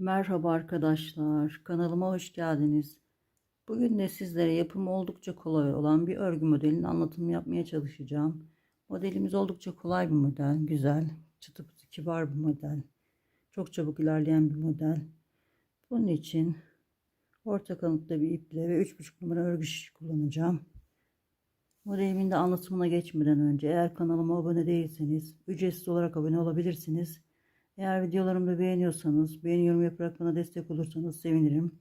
Merhaba arkadaşlar, kanalıma hoş geldiniz. Bugün de sizlere yapımı oldukça kolay olan bir örgü modelinin anlatımını yapmaya çalışacağım. Modelimiz oldukça kolay bir model, güzel, çıtı pıtı kibar bir model. Çok çabuk ilerleyen bir model. Bunun için orta kalınlıkta bir iple ve 3,5 numara örgü şiş kullanacağım. Modelimin de anlatımına geçmeden önce eğer kanalıma abone değilseniz ücretsiz olarak abone olabilirsiniz. Eğer videolarımı beğeniyorsanız, beğeni yorum yaparak bana destek olursanız sevinirim.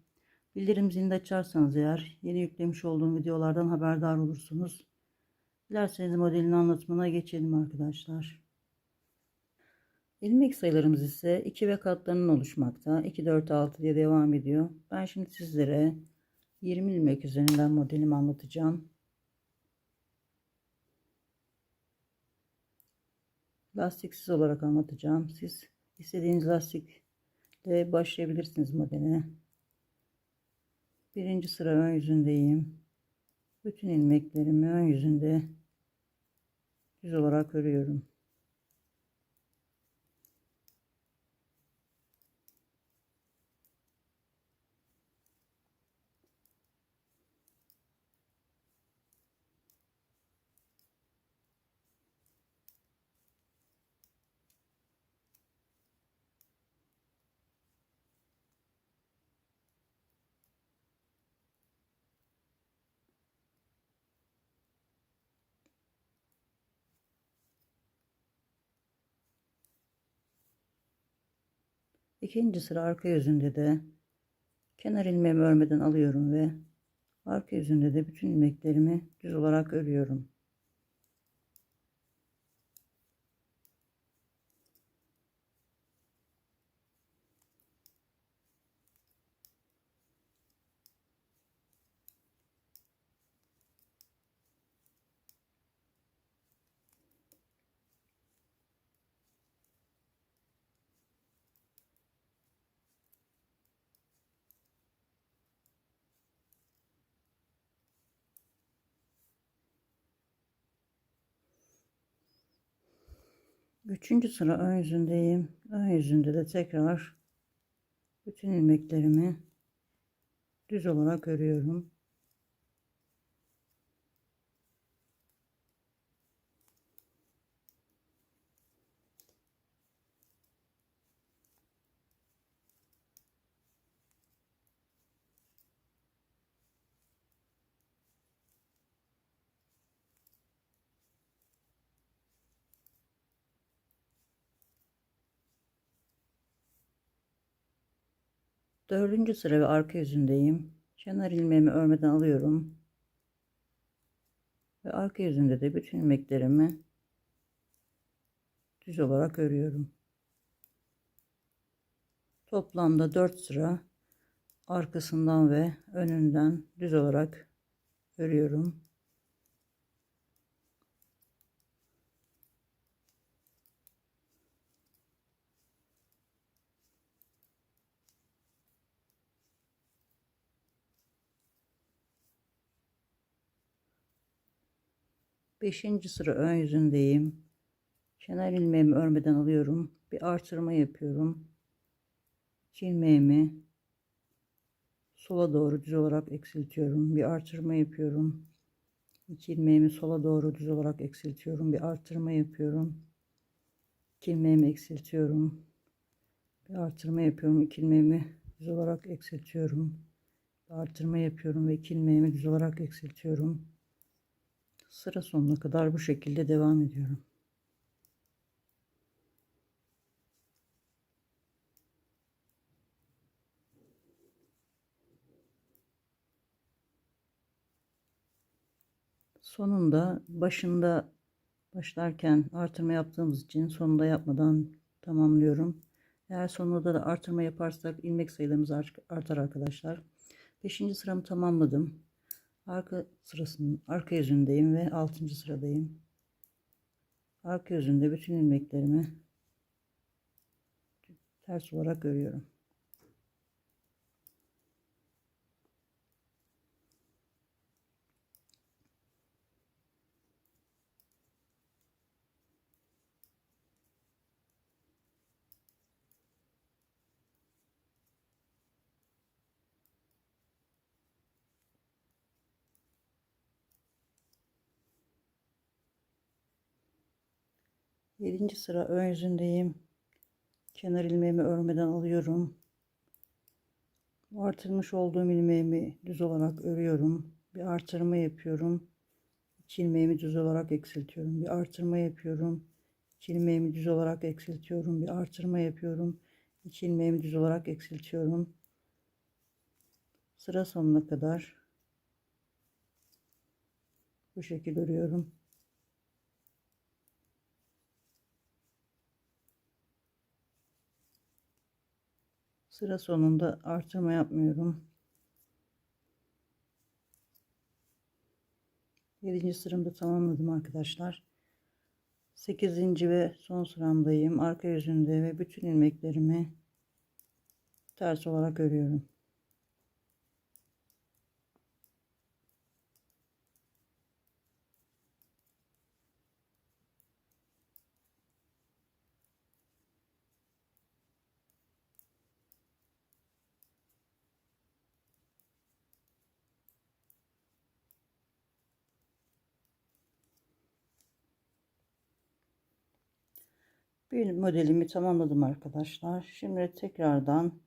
Bildirim zilini de açarsanız eğer yeni yüklemiş olduğum videolardan haberdar olursunuz. Dilerseniz modelin anlatımına geçelim arkadaşlar. İlmek sayılarımız ise 2 ve katlarının oluşmakta. 2, 4, 6 diye devam ediyor. Ben şimdi sizlere 20 ilmek üzerinden modelimi anlatacağım. Lastiksiz olarak anlatacağım. Siz İstediğiniz lastikle başlayabilirsiniz modele. Birinci sıra ön yüzündeyim. Bütün ilmeklerimi ön yüzünde düz olarak örüyorum. İkinci sıra arka yüzünde de kenar ilmeğimi örmeden alıyorum ve arka yüzünde de bütün ilmeklerimi düz olarak örüyorum. Üçüncü sıra ön yüzündeyim. Ön yüzünde de tekrar bütün ilmeklerimi düz olarak örüyorum. Dördüncü sıra ve arka yüzündeyim. Kenar ilmeğimi örmeden alıyorum. Ve arka yüzünde de bütün ilmeklerimi düz olarak örüyorum. Toplamda 4 sıra arkasından ve önünden düz olarak örüyorum. Beşinci sıra ön yüzündeyim. Kenar ilmeğimi örmeden alıyorum. Bir artırma yapıyorum. İlmeğimi sola doğru düz olarak eksiltiyorum. Bir artırma yapıyorum. İki ilmeğimi sola doğru düz olarak eksiltiyorum. Bir artırma yapıyorum. İki ilmeğimi eksiltiyorum. Bir artırma yapıyorum. İki ilmeğimi düz olarak eksiltiyorum. Bir artırma yapıyorum ve iki ilmeğimi düz olarak eksiltiyorum sıra sonuna kadar bu şekilde devam ediyorum. Sonunda başında başlarken artırma yaptığımız için sonunda yapmadan tamamlıyorum. Eğer sonunda da artırma yaparsak ilmek sayılarımız artar arkadaşlar. Beşinci sıramı tamamladım. Arka sırasının arka yüzündeyim ve 6. sıradayım. Arka yüzünde bütün ilmeklerimi ters olarak örüyorum. 7. sıra ön yüzündeyim. Kenar ilmeğimi örmeden alıyorum. Artırmış olduğum ilmeğimi düz olarak örüyorum. Bir artırma yapıyorum. İki ilmeğimi düz olarak eksiltiyorum. Bir artırma yapıyorum. İki ilmeğimi düz olarak eksiltiyorum. Bir artırma yapıyorum. İki ilmeğimi düz olarak eksiltiyorum. Sıra sonuna kadar bu şekilde örüyorum. Sıra sonunda artırma yapmıyorum. 7. sıramda tamamladım arkadaşlar. 8. ve son sıramdayım. Arka yüzünde ve bütün ilmeklerimi ters olarak örüyorum. Bir modelimi tamamladım arkadaşlar. Şimdi tekrardan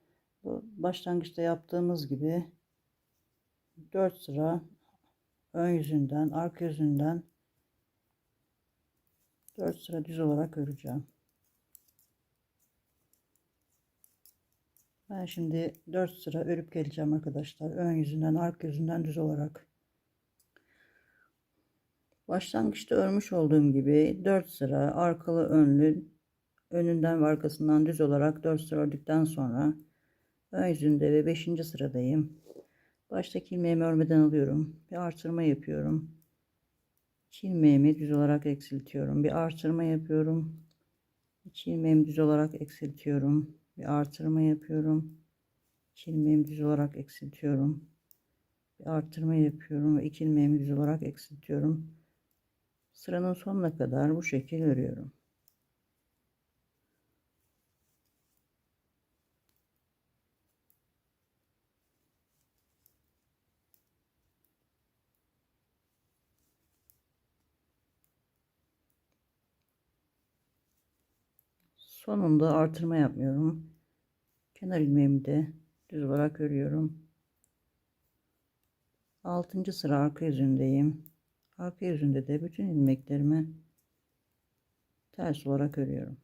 bu başlangıçta yaptığımız gibi 4 sıra ön yüzünden, arka yüzünden 4 sıra düz olarak öreceğim. Ben şimdi 4 sıra örüp geleceğim arkadaşlar. Ön yüzünden, arka yüzünden düz olarak. Başlangıçta örmüş olduğum gibi 4 sıra arkalı önlü önünden ve arkasından düz olarak 4 sıra ördükten sonra ön yüzünde ve 5. sıradayım. Baştaki ilmeğimi örmeden alıyorum. Bir artırma yapıyorum. 2 ilmeğimi düz olarak eksiltiyorum. Bir artırma yapıyorum. 2 ilmeğimi düz olarak eksiltiyorum. Bir artırma yapıyorum. 2 ilmeğimi düz olarak eksiltiyorum. Bir artırma yapıyorum ve 2 ilmeğimi düz olarak eksiltiyorum. Sıranın sonuna kadar bu şekil örüyorum. Sonunda artırma yapmıyorum. Kenar ilmeğimi de düz olarak örüyorum. 6. sıra arka yüzündeyim. Arka yüzünde de bütün ilmeklerimi ters olarak örüyorum.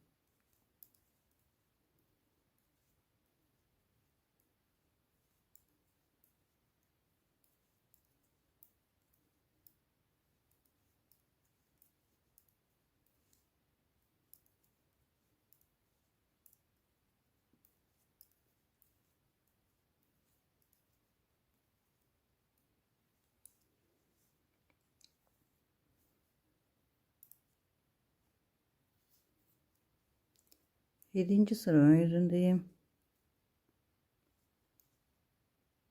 Yedinci sıra ön yüzündeyim.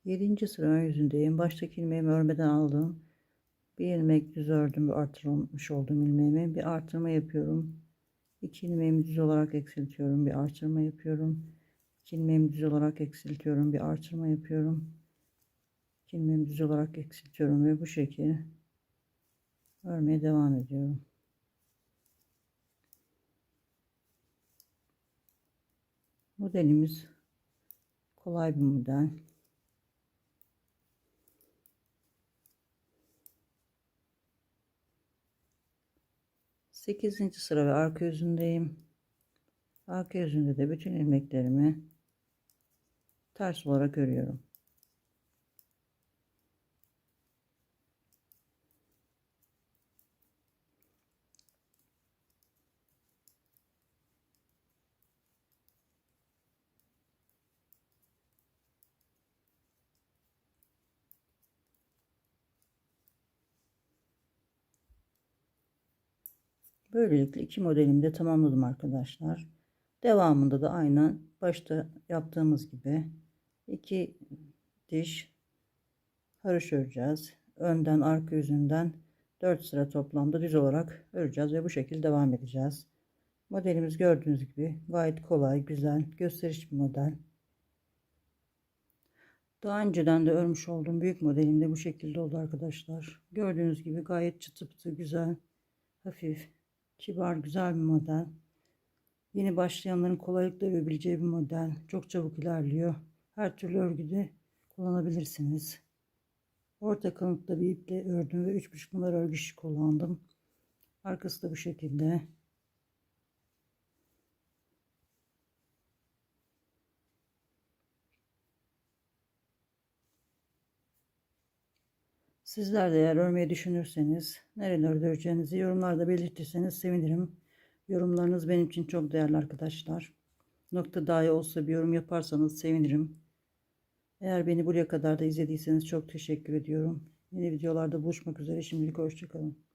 Yedinci sıra ön yüzündeyim. Baştaki ilmeğimi örmeden aldım. Bir ilmek düz ördüm. Bir artırılmış olduğum ilmeğimi. Bir artırma yapıyorum. İki ilmeğimi düz olarak eksiltiyorum. Bir artırma yapıyorum. İki ilmeğimi düz olarak eksiltiyorum. Bir artırma yapıyorum. İki ilmeğimi düz olarak eksiltiyorum ve bu şekilde örmeye devam ediyorum. Modelimiz kolay bir model. Sekizinci sıra ve arka yüzündeyim. Arka yüzünde de bütün ilmeklerimi ters olarak örüyorum. Böylelikle iki modelimi de tamamladım arkadaşlar. Devamında da aynen başta yaptığımız gibi iki diş haroş öreceğiz. Önden arka yüzünden 4 sıra toplamda düz olarak öreceğiz ve bu şekilde devam edeceğiz. Modelimiz gördüğünüz gibi gayet kolay, güzel, gösteriş bir model. Daha önceden de örmüş olduğum büyük modelimde bu şekilde oldu arkadaşlar. Gördüğünüz gibi gayet çıtı pıtı güzel, hafif Kibar, güzel bir model. Yeni başlayanların kolaylıkla örebileceği bir model. Çok çabuk ilerliyor. Her türlü örgüde kullanabilirsiniz. Orta kalınlıkta bir iple ördüm ve 3,5 numara örgü kullandım. Arkası da bu şekilde. Sizler de eğer örmeyi düşünürseniz nerelerde öreceğinizi yorumlarda belirtirseniz sevinirim. Yorumlarınız benim için çok değerli arkadaşlar. Nokta dahi olsa bir yorum yaparsanız sevinirim. Eğer beni buraya kadar da izlediyseniz çok teşekkür ediyorum. Yeni videolarda buluşmak üzere. Şimdilik hoşçakalın.